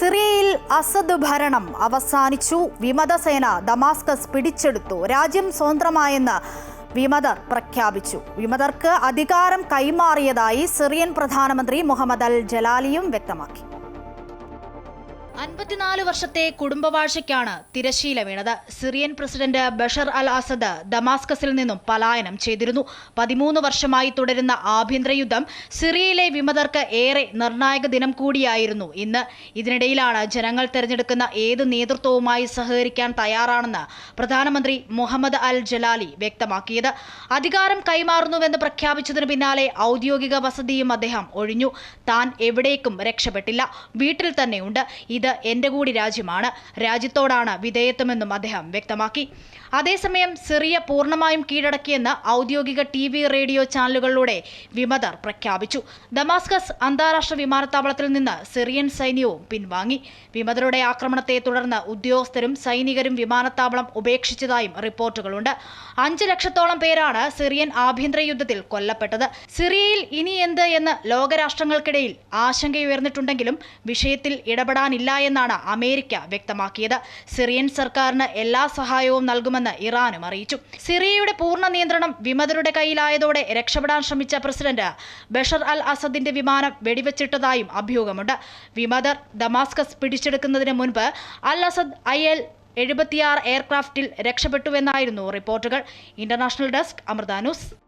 സിറിയയിൽ അസദ് ഭരണം അവസാനിച്ചു. വിമതസേന ദമാസ്കസ് പിടിച്ചെടുത്തു. രാജ്യം സ്വതന്ത്രമായെന്ന് വിമതർ പ്രഖ്യാപിച്ചു. വിമതർക്ക് അധികാരം കൈമാറിയതായി സിറിയൻ പ്രധാനമന്ത്രി മുഹമ്മദ് അൽ ജലാലിയും വ്യക്തമാക്കി. അൻപത്തിനാല് വർഷത്തെ കുടുംബവാഴ്ചയ്ക്കാണ് തിരശീല വീണത്. Syrian president Bashar al Assad ദമാസ്കസിൽ നിന്നും പലായനം ചെയ്തിരുന്നു. പതിമൂന്ന് വർഷമായി തുടരുന്ന ആഭ്യന്തര യുദ്ധം സിറിയയിലെ വിമതർക്ക് ഏറെ നിർണായക ദിനം കൂടിയായിരുന്നു ഇന്ന്. ഇതിനിടയിലാണ് ജനങ്ങൾ തെരഞ്ഞെടുക്കുന്ന ഏത് നേതൃത്വവുമായി സഹകരിക്കാൻ തയ്യാറാണെന്ന് പ്രധാനമന്ത്രി മുഹമ്മദ് അൽ ജലാലി വ്യക്തമാക്കിയത്. അധികാരം കൈമാറുന്നുവെന്ന് പ്രഖ്യാപിച്ചതിന് പിന്നാലെ ഔദ്യോഗിക വസതിയും അദ്ദേഹം ഒഴിഞ്ഞു. താൻ എവിടേക്കും രക്ഷപ്പെട്ടില്ല. വീട്ടിൽ തന്നെയുണ്ട്. ഇത് എന്റെ കൂടി രാജ്യമാണ്. രാജ്യത്തോടാണ് വിധേയത്വമെന്നും അദ്ദേഹം വ്യക്തമാക്കി. അതേസമയം സിറിയ പൂർണമായും കീഴടക്കിയെന്ന് ഔദ്യോഗിക ടി വി റേഡിയോ ചാനലുകളിലൂടെ വിമതർ പ്രഖ്യാപിച്ചു. ദമാസ്കസ് അന്താരാഷ്ട്ര വിമാനത്താവളത്തിൽ നിന്ന് സിറിയൻ സൈന്യവും പിൻവാങ്ങി. വിമതരുടെ ആക്രമണത്തെ തുടർന്ന് ഉദ്യോഗസ്ഥരും സൈനികരും വിമാനത്താവളം ഉപേക്ഷിച്ചതായും റിപ്പോർട്ടുകളുണ്ട്. അഞ്ച് ലക്ഷത്തോളം പേരാണ് സിറിയൻ ആഭ്യന്തര യുദ്ധത്തിൽ കൊല്ലപ്പെട്ടത്. സിറിയയിൽ ഇനി എന്ത് എന്ന് ലോകരാഷ്ട്രങ്ങൾക്കിടയിൽ ആശങ്കയുയർന്നിട്ടുണ്ടെങ്കിലും വിഷയത്തിൽ ഇടപെടാനില്ല എന്നാണ് അമേരിക്ക വ്യക്തമാക്കിയത്. സിറിയൻ സർക്കാരിന് എല്ലാ സഹായവും നൽകുമെന്ന് ഇറാനും അറിയിച്ചു. സിറിയയുടെ പൂർണ നിയന്ത്രണം വിമതരുടെ കയ്യിലായതോടെ രക്ഷപ്പെടാൻ ശ്രമിച്ച പ്രസിഡന്റ് ബഷർ അൽ അസദിന്റെ വിമാനം വെടിവെച്ചിട്ടതായും അഭ്യൂഹമുണ്ട് വിമതർ ദമാസ്കസ് പിടിച്ചെടുക്കുന്നതിന് മുൻപ് അൽ അസദ് ഐ എൽ എഴുപത്തിയാറ് എയർക്രാഫ്റ്റിൽ രക്ഷപ്പെട്ടുവെന്നായിരുന്നു റിപ്പോർട്ടുകൾ. International desk Amrita news.